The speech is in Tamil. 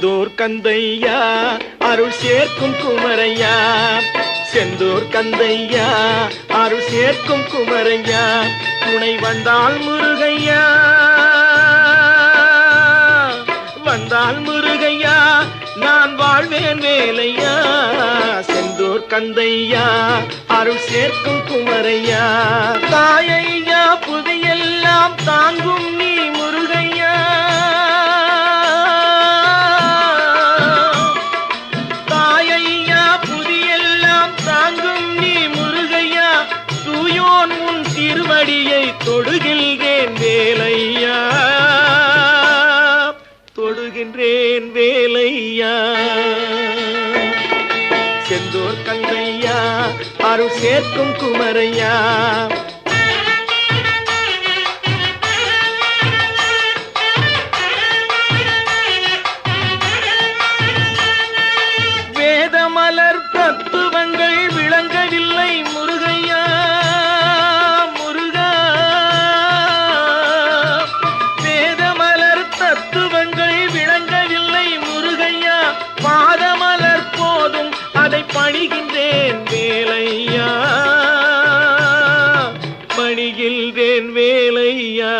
செந்தூர் கந்தையா அருள் சேர்க்கும் குமரையா. செந்தூர் கந்தையா அருள் சேர்க்கும் குமரையா. துணை வந்தால் முருகையா. வந்தால் முருகையா நான் வாழ்வேன் வேலையா. செந்தூர் கந்தையா அருள் சேர்க்கும் குமரையா. தாயையா தாங்கும் நீ முருகையா தூயோன் உன் திருவடியை தொடுகின்றேன் வேலையா. தொடுகின்றேன் வேலையா. செந்தோர் கங்கையா அருள் சேர்க்கும் குமரையா. வேதமலர் தத்துவங்கள் தத்துவங்கள் விளங்கவில்லை முருகையா. பாதமலர் போதும் அதை பணிகின்றேன் வேலையா. பணிகின்றேன் வேலையா.